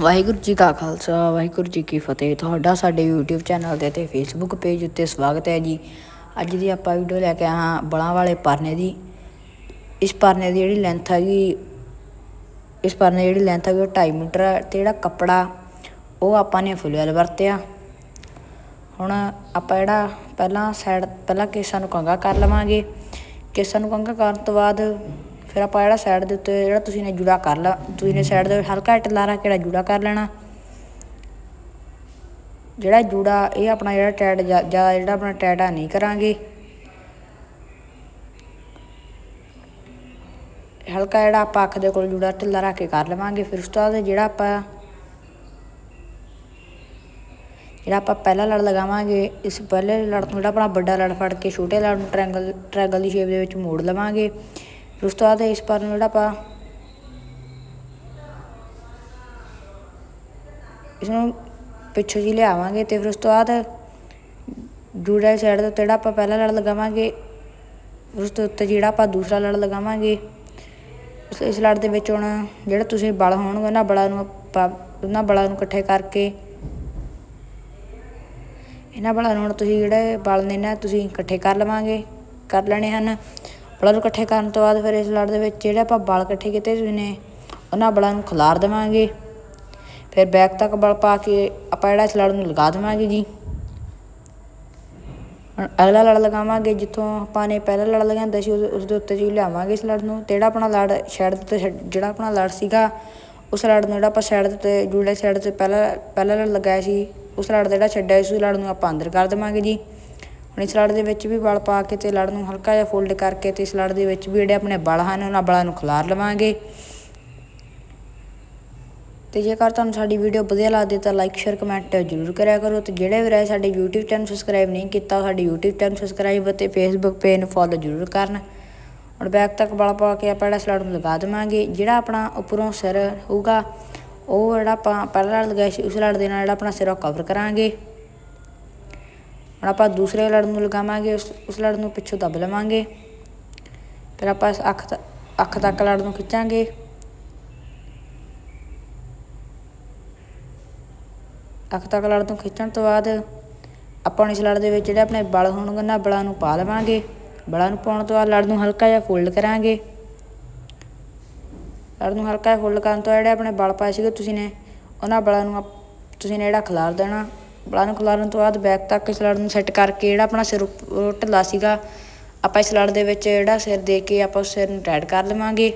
ਵਾਹਿਗੁਰੂ ਜੀ ਕਾ ਖਾਲਸਾ, ਵਾਹਿਗੁਰੂ ਜੀ ਕੀ ਫਤਿਹ। ਤੁਹਾਡਾ ਸਾਡੇ YouTube ਚੈਨਲ ਤੇ ਤੇ Facebook ਪੇਜ ਉੱਤੇ ਸਵਾਗਤ ਹੈ ਜੀ। ਅੱਜ ਦੀ ਆਪਾਂ ਵੀਡੀਓ ਲੈ ਕੇ ਆਏ ਹਾਂ ਬਲਾਂ ਵਾਲੇ ਪਰਨੇ ਦੀ। ਇਸ ਪਰਨੇ ਦੀ ਜਿਹੜੀ ਲੈਂਥ ਹੈਗੀ ਇਸ ਪਰਨੇ ਦੀ ਜਿਹੜੀ ਲੈਂਥ ਹੈਗੀ ਉਹ 2.5 ਮੀਟਰ ਹੈ ਤੇ ਜਿਹੜਾ ਕੱਪੜਾ, ਉਹ ਆਪਾਂ ਨੇ ਫੁੱਲ ਵਰਤਿਆ। ਹੁਣ ਆਪਾਂ ਜਿਹੜਾ ਪਹਿਲਾਂ ਸਾਈਡ ਪਹਿਲਾਂ ਕੇਸਾਂ ਨੂੰ ਕੰਗਾ ਕਰ ਲਵਾਂਗੇ। ਕੇਸਾਂ ਨੂੰ ਕੰਗਾ ਕਰਨ ਤੋਂ ਬਾਅਦ ਫਿਰ ਆਪਾਂ ਜਿਹੜਾ ਸਾਈਡ ਦੇ ਉੱਤੇ ਜਿਹੜਾ ਤੁਸੀਂ ਨੇ ਜੁੜਾ ਕਰ ਲਾ ਤੁਸੀਂ ਨੇ ਸਾਈਡ ਦੇ ਹਲਕਾ ਜਿਹਾ ਢਿੱਲਾ ਰੱਖ ਕੇ ਜਿਹੜਾ ਜੁੜਾ ਕਰ ਲੈਣਾ। ਜਿਹੜਾ ਜੂੜਾ, ਇਹ ਆਪਣਾ ਜਿਹੜਾ ਟੈਟ ਜ਼ਿਆਦਾ ਜਿਹੜਾ ਆਪਣਾ ਟੈਟਾ ਨਹੀਂ ਕਰਾਂਗੇ। ਹਲਕਾ ਜਿਹੜਾ ਆਪਾਂ ਅੱਖ ਦੇ ਕੋਲ ਜੂੜਾ ਢਿੱਲਾ ਰੱਖ ਕੇ ਕਰ ਲਵਾਂਗੇ, ਫਿਰ ਉਸ ਤੋਂ ਬਾਅਦ ਜਿਹੜਾ ਆਪਾਂ ਜਿਹੜਾ ਆਪਾਂ ਪਹਿਲਾ ਲੜ ਲਗਾਵਾਂਗੇ, ਇਸ ਪਹਿਲੇ ਲੜ ਤੋਂ ਜਿਹੜਾ ਆਪਣਾ ਵੱਡਾ ਲੜ ਫੜ ਕੇ ਛੋਟੇ ਲੜ ਨੂੰ ਟ੍ਰਾਇੰਗਲ ਟ੍ਰਾਇੰਗਲ ਦੀ ਸ਼ੇਪ ਦੇ ਵਿੱਚ ਮੋੜ ਲਵਾਂਗੇ। ਉਸ ਤੋਂ ਬਾਅਦ ਇਸ ਪਰ ਨੂੰ ਜਿਹੜਾ ਆਪਾਂ ਇਸ ਨੂੰ ਪਿੱਛੋਂ ਜੀ ਲਿਆਵਾਂਗੇ ਤੇ ਫਿਰ ਉਸ ਤੋਂ ਬਾਅਦ ਜੂੜਾ ਸਾਈਡ ਦੇ ਉੱਤੇ ਜਿਹੜਾ ਆਪਾਂ ਪਹਿਲਾ ਲੜ ਲਗਾਵਾਂਗੇ, ਉਸ ਤੋਂ ਉੱਤੇ ਜਿਹੜਾ ਆਪਾਂ ਦੂਸਰਾ ਲੜ ਲਗਾਵਾਂਗੇ ਇਸ ਲੜ ਦੇ ਵਿੱਚ ਹੁਣ ਜਿਹੜਾ ਤੁਸੀਂ ਬਲ ਹੋਣਗੇ ਉਹਨਾਂ ਬਲਾਂ ਨੂੰ ਆਪਾਂ ਉਹਨਾਂ ਬਲਾਂ ਨੂੰ ਇਕੱਠੇ ਕਰਕੇ ਇਹਨਾਂ ਬਲਾਂ ਨੂੰ ਹੁਣ ਤੁਸੀਂ ਜਿਹੜੇ ਬਲ ਨੇ ਨਾ ਤੁਸੀਂ ਇਕੱਠੇ ਕਰ ਲਵਾਂਗੇ, ਕਰ ਲੈਣੇ ਹਨ। ਬਲਾਂ ਨੂੰ ਇਕੱਠੇ ਕਰਨ ਤੋਂ ਬਾਅਦ ਫਿਰ ਇਸ ਲੜ ਦੇ ਵਿੱਚ ਜਿਹੜੇ ਆਪਾਂ ਬਲ ਇਕੱਠੇ ਕੀਤੇ ਤੁਸੀਂ ਨੇ, ਉਹਨਾਂ ਬਲਾਂ ਨੂੰ ਖਿਲਾਰ ਦੇਵਾਂਗੇ। ਫਿਰ ਬੈਕ ਤੱਕ ਬਲ ਪਾ ਕੇ ਆਪਾਂ ਜਿਹੜਾ ਇਸ ਲੜ ਨੂੰ ਲਗਾ ਦੇਵਾਂਗੇ ਜੀ। ਅਗਲਾ ਲੜ ਲਗਾਵਾਂਗੇ, ਜਿੱਥੋਂ ਆਪਾਂ ਨੇ ਪਹਿਲਾ ਲੜ ਲਗਾਉਂਦਾ ਸੀ ਉਸ ਦੇ ਉੱਤੇ ਜੀ ਲਿਆਵਾਂਗੇ ਇਸ ਲੜ ਨੂੰ। ਤੇ ਜਿਹੜਾ ਆਪਣਾ ਲੜ ਸ਼ੈਡ ਤੇ ਜਿਹੜਾ ਆਪਣਾ ਲੜ ਸੀਗਾ, ਉਸ ਲੜ ਨੂੰ ਜਿਹੜਾ ਆਪਾਂ ਸਾਈਡ ਤੇ, ਜੂੜੇ ਸਾਈਡ ਤੇ ਪਹਿਲਾ ਪਹਿਲਾ ਲੜ ਲਗਾਇਆ ਸੀ, ਉਸ ਲੜ ਦਾ ਜਿਹੜਾ ਛੱਡਿਆ ਸੀ, ਉਸ ਲੜ ਨੂੰ ਆਪਾਂ ਅੰਦਰ ਕਰ ਦੇਵਾਂਗੇ ਜੀ। ਹੁਣ ਇਸ ਲੜ ਦੇ ਵਿੱਚ ਵੀ ਬਲ ਪਾ ਕੇ ਤੇ ਲੜ ਨੂੰ ਹਲਕਾ ਜਿਹਾ ਫੋਲਡ ਕਰਕੇ ਤੇ ਇਸ ਲੜ ਦੇ ਵਿੱਚ ਵੀ ਜਿਹੜੇ ਆਪਣੇ ਬਲ ਹਨ, ਉਹਨਾਂ ਬਲਾਂ ਨੂੰ ਖਿਲਾਰ ਲਵਾਂਗੇ। ਤੇ ਜੇਕਰ ਤੁਹਾਨੂੰ ਸਾਡੀ ਵੀਡੀਓ ਵਧੀਆ ਲੱਗਦੀ ਤਾਂ ਲਾਈਕ ਸ਼ੇਅਰ ਕਮੈਂਟ ਜ਼ਰੂਰ ਕਰਿਆ ਕਰੋ ਤੇ ਜਿਹੜੇ ਵੀ ਰਾਏ ਸਾਡੇ YouTube ਚੈਨਲ ਸਬਸਕ੍ਰਾਈਬ ਨਹੀਂ ਕੀਤਾ, ਸਾਡੇ YouTube ਚੈਨਲ ਸਬਸਕ੍ਰਾਈਬ ਅਤੇ Facebook ਪੇਜ ਨੂੰ ਫੋਲੋ ਜ਼ਰੂਰ ਕਰਨ। ਹੁਣ ਬੈਕ ਤੱਕ ਬਲ ਪਾ ਕੇ ਆਪਾਂ ਜਿਹੜਾ ਸਲੜ ਨੂੰ ਲਗਾ ਦੇਵਾਂਗੇ, ਜਿਹੜਾ ਆਪਣਾ ਉੱਪਰੋਂ ਸਿਰ ਹੋਊਗਾ, ਉਹ ਜਿਹੜਾ ਆਪਾਂ ਪਹਿਲਾਂ ਲਗਾਇਆ ਸੀ, ਉਸ ਲੜ ਦੇ ਨਾਲ ਜਿਹੜਾ ਆਪਣਾ ਸਿਰ ਉਹ ਕਵਰ ਕਰਾਂਗੇ। ਹੁਣ ਆਪਾਂ ਦੂਸਰੇ ਲੜ ਨੂੰ ਲਗਾਵਾਂਗੇ, ਉਸ ਉਸ ਲੜ ਨੂੰ ਪਿੱਛੋਂ ਦੱਬ ਲਵਾਂਗੇ। ਫਿਰ ਆਪਾਂ ਇਸ ਅੱਖ ਅੱਖ ਤੱਕ ਲੜ ਨੂੰ ਖਿੱਚਾਂਗੇ। ਅੱਖ ਤੱਕ ਲੜ ਤੋਂ ਖਿੱਚਣ ਤੋਂ ਬਾਅਦ ਆਪਾਂ ਇਸ ਲੜ ਦੇ ਵਿੱਚ ਜਿਹੜੇ ਆਪਣੇ ਬਲ ਹੋਣਗੇ ਉਹਨਾਂ ਬਲਾਂ ਨੂੰ ਪਾ ਲਵਾਂਗੇ। ਬਲਾਂ ਨੂੰ ਪਾਉਣ ਤੋਂ ਬਾਅਦ ਲੜ ਨੂੰ ਹਲਕਾ ਜਿਹਾ ਫੋਲਡ ਕਰਾਂਗੇ। ਲੜ ਨੂੰ ਹਲਕਾ ਜਿਹਾ ਫੋਲਡ ਕਰਨ ਤੋਂ ਜਿਹੜੇ ਆਪਣੇ ਬਲ ਪਾਏ ਸੀਗੇ, ਤੁਸੀਂ ਨੇ, ਉਹਨਾਂ ਬਲਾਂ ਨੂੰ ਤੁਸੀਂ ਨੇ ਜਿਹੜਾ ਖਿਲਾਰ ਦੇਣਾ। ਬਲਾਂ ਨੂੰ ਖਿਲਾਰਨ ਤੋਂ ਬਾਅਦ ਬੈਕ ਤੱਕ ਇਸ ਲੜ ਨੂੰ ਸੈੱਟ ਕਰਕੇ ਜਿਹੜਾ ਆਪਣਾ ਸਿਰ ਢਿੱਲਾ ਸੀਗਾ, ਆਪਾਂ ਇਸ ਲੜ ਦੇ ਵਿੱਚ ਜਿਹੜਾ ਸਿਰ ਦੇ ਕੇ ਆਪਾਂ ਉਸ ਸਿਰ ਨੂੰ ਟਾਈਟ ਕਰ ਲਵਾਂਗੇ।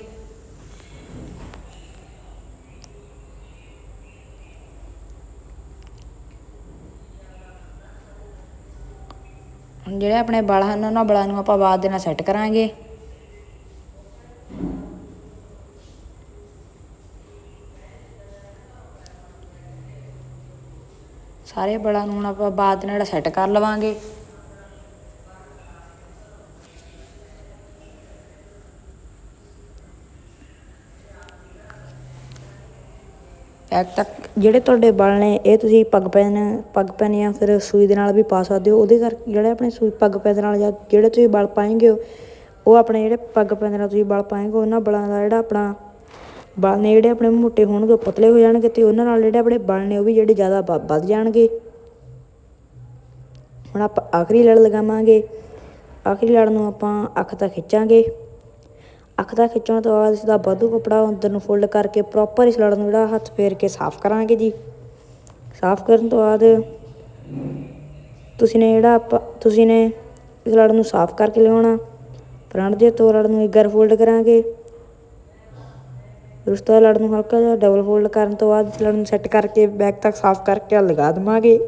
ਜਿਹੜੇ ਆਪਣੇ ਬਲ ਹਨ, ਉਹਨਾਂ ਬਲਾਂ ਨੂੰ ਆਪਾਂ ਬਾਅਦ ਦੇ ਨਾਲ ਸੈੱਟ ਕਰਾਂਗੇ। ਸਾਰੇ ਬਲਾਂ ਨੂੰ ਹੁਣ ਆਪਾਂ ਬਾਅਦ ਨਾਲ ਸੈੱਟ ਕਰ ਲਵਾਂਗੇ। ਐਕ ਤੱਕ ਜਿਹੜੇ ਤੁਹਾਡੇ ਬਲ ਨੇ, ਇਹ ਤੁਸੀਂ ਪੱਗ ਪੈਨ ਪੱਗ ਪੈਨ ਜਾਂ ਫਿਰ ਸੂਈ ਦੇ ਨਾਲ ਵੀ ਪਾ ਸਕਦੇ ਹੋ। ਉਹਦੇ ਕਰਕੇ ਜਿਹੜੇ ਆਪਣੇ ਸੂਈ ਪੱਗ ਪੈਨ ਦੇ ਨਾਲ ਜਾਂ ਜਿਹੜੇ ਤੁਸੀਂ ਬਲ ਪਾਏਂਗੇ ਉਹ ਆਪਣੇ ਜਿਹੜੇ ਪੱਗ ਪੈਨ ਦੇ ਨਾਲ ਤੁਸੀਂ ਬਲ ਪਾਏਂਗੇ, ਉਹਨਾਂ ਬਲਾਂ ਦਾ ਜਿਹੜਾ ਆਪਣਾ ਬਲ ਨੇ ਜਿਹੜੇ ਆਪਣੇ ਮੋਟੇ ਹੋਣਗੇ, ਉਹ ਪਤਲੇ ਹੋ ਜਾਣਗੇ ਤੇ ਉਹਨਾਂ ਨਾਲ ਜਿਹੜੇ ਆਪਣੇ ਬਲ ਨੇ ਉਹ ਵੀ ਜਿਹੜੇ ਜ਼ਿਆਦਾ ਵੱਧ ਜਾਣਗੇ। ਹੁਣ ਆਪਾਂ ਆਖਰੀ ਲੜ ਲਗਾਵਾਂਗੇ। ਆਖਰੀ ਲੜ ਨੂੰ ਆਪਾਂ ਅੱਖ ਤੱਕ ਖਿੱਚਾਂਗੇ। ਅੱਖ ਦਾ ਖਿੱਚਣ ਤੋਂ ਬਾਅਦ ਇਸ ਦਾ ਵਾਧੂ ਕਪੜਾ ਅੰਦਰ ਨੂੰ ਫੋਲਡ ਕਰਕੇ ਪ੍ਰੋਪਰ ਇਸ ਲੜ ਨੂੰ ਜਿਹੜਾ ਹੱਥ ਫੇਰ ਕੇ ਸਾਫ਼ ਕਰਾਂਗੇ ਜੀ। ਸਾਫ਼ ਕਰਨ ਤੋਂ ਬਾਅਦ ਤੁਸੀਂ ਨੇ ਜਿਹੜਾ ਆਪਾਂ ਤੁਸੀਂ ਨੇ ਇਸ ਲੜ ਨੂੰ ਸਾਫ਼ ਕਰਕੇ ਲਿਆਉਣਾ। ਫਰੰਟ ਦੇ ਤੋਂ ਲੜ ਨੂੰ ਇੱਗਰ ਫੋਲਡ ਕਰਾਂਗੇ। ਉਸ ਤੋਂ ਲੜ ਨੂੰ ਹਲਕਾ ਜਿਹਾ ਡਬਲ ਫੋਲਡ ਕਰਨ ਤੋਂ ਬਾਅਦ ਲੜ ਨੂੰ ਸੈੱਟ ਕਰਕੇ ਬੈਕ ਤੱਕ ਸਾਫ਼ ਕਰਕੇ ਲਗਾ ਦਵਾਂਗੇ।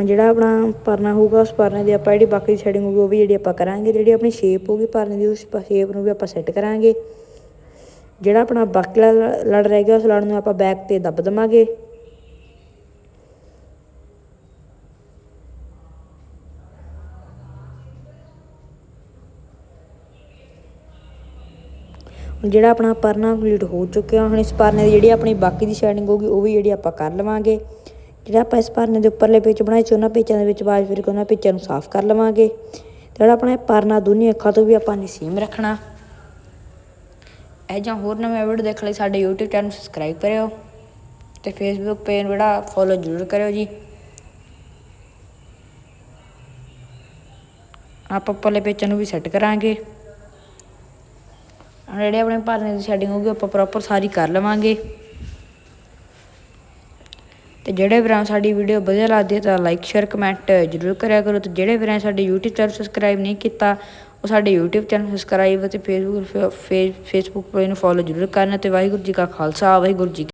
ਜਿਹੜਾ ਆਪਣਾ ਪਰਨਾ ਹੋਊਗਾ, ਉਸ ਪਰਨੇ ਦੀ ਆਪਾਂ ਜਿਹੜੀ ਬਾਕੀ ਦੀ ਹੋਊਗੀ, ਉਹ ਵੀ ਜਿਹੜੀ ਆਪਾਂ ਕਰਾਂਗੇ, ਜਿਹੜੀ ਆਪਣੀ ਸ਼ੇਪ ਹੋਊਗੀ ਪਰਨੇ ਦੀ, ਉਸ ਸ਼ੇਪ ਨੂੰ ਵੀ ਆਪਾਂ ਸੈੱਟ ਕਰਾਂਗੇ। ਜਿਹੜਾ ਆਪਣਾ ਬਾਕੀ ਲੜ ਰਹਿ ਗਿਆ, ਉਸ ਲੜ ਨੂੰ ਆਪਾਂ ਬੈਕ ਤੇ ਦੱਬ ਦਵਾਂਗੇ। ਜਿਹੜਾ ਆਪਣਾ ਪਰਨਾ ਕੰਪਲੀਟ ਹੋ ਚੁੱਕਿਆ, ਹੁਣ ਇਸ ਪਰਨੇ ਦੀ ਜਿਹੜੀ ਆਪਣੀ ਬਾਕੀ ਦੀ ਸ਼ੈਡਿੰਗ ਹੋਊਗੀ, ਉਹ ਵੀ ਜਿਹੜੀ ਆਪਾਂ ਕਰ ਲਵਾਂਗੇ। ਜਿਹੜਾ ਆਪਾਂ ਇਸ ਪਰਨੇ ਦੇ ਉੱਪਰਲੇ ਪੇਚ ਬਣਾਏ ਸੀ, ਉਹਨਾਂ ਪੇਚਾਂ ਦੇ ਵਿੱਚ ਬਾਜ ਫਿਰ ਕੇ ਉਹਨਾਂ ਪੇਚਾਂ ਨੂੰ ਸਾਫ਼ ਕਰ ਲਵਾਂਗੇ। ਜਿਹੜਾ ਆਪਣਾ ਪਰਨਾ ਦੋਨੇ ਅੱਖਾਂ ਤੋਂ ਵੀ ਆਪਾਂ ਨਿਸੀਮ ਰੱਖਣਾ। ਇਹ ਜਾਂ ਹੋਰ ਨਵੇਂ ਵੀਡੀਓ ਦੇਖਣ ਲਈ ਸਾਡੇ YouTube ਚੈਨਲ ਸਬਸਕ੍ਰਾਈਬ ਕਰਿਓ। ਤੇ Facebook ਪੇਜ ਜਿਹੜਾ ਫੋਲੋ ਜ਼ਰੂਰ ਕਰਿਓ ਜੀ। ਆਪਾਂ ਪੱਲੇ ਪੇਚਾਂ ਨੂੰ ਵੀ ਸੈੱਟ ਕਰਾਂਗੇ। ਜਿਹੜੇ ਆਪਣੇ ਪਰਨੇ ਦੀ ਸੈਟਿੰਗ ਹੋਊਗੀ, ਆਪਾਂ ਪ੍ਰੋਪਰ ਸਾਰੀ ਕਰ ਲਵਾਂਗੇ। ਤੇ ਜਿਹੜੇ ਵੀਰਾਂ ਸਾਡੀ ਵੀਡੀਓ ਵਧੀਆ ਲੱਗਦੀ ਹੈ, ਤਾਂ ਲਾਈਕ ਸ਼ੇਅਰ ਕਮੈਂਟ ਜ਼ਰੂਰ ਕਰਿਆ ਕਰੋ। ਤੇ ਜਿਹੜੇ ਵੀਰਾਂ ਨੇ ਸਾਡੇ YouTube ਚੈਨਲ ਸਬਸਕ੍ਰਾਈਬ ਨਹੀਂ ਕੀਤਾ, ਉਹ ਸਾਡੇ YouTube ਚੈਨਲ ਸਬਸਕ੍ਰਾਈਬ ਅਤੇ Facebook ਫੇਸਬੁੱਕ ਪੇਜ ਨੂੰ ਫੋਲੋ ਜ਼ਰੂਰ ਕਰਨਾ। ਤੇ ਵਾਹਿਗੁਰੂ ਜੀ ਕਾ ਖਾਲਸਾ, ਵਾਹਿਗੁਰੂ ਜੀ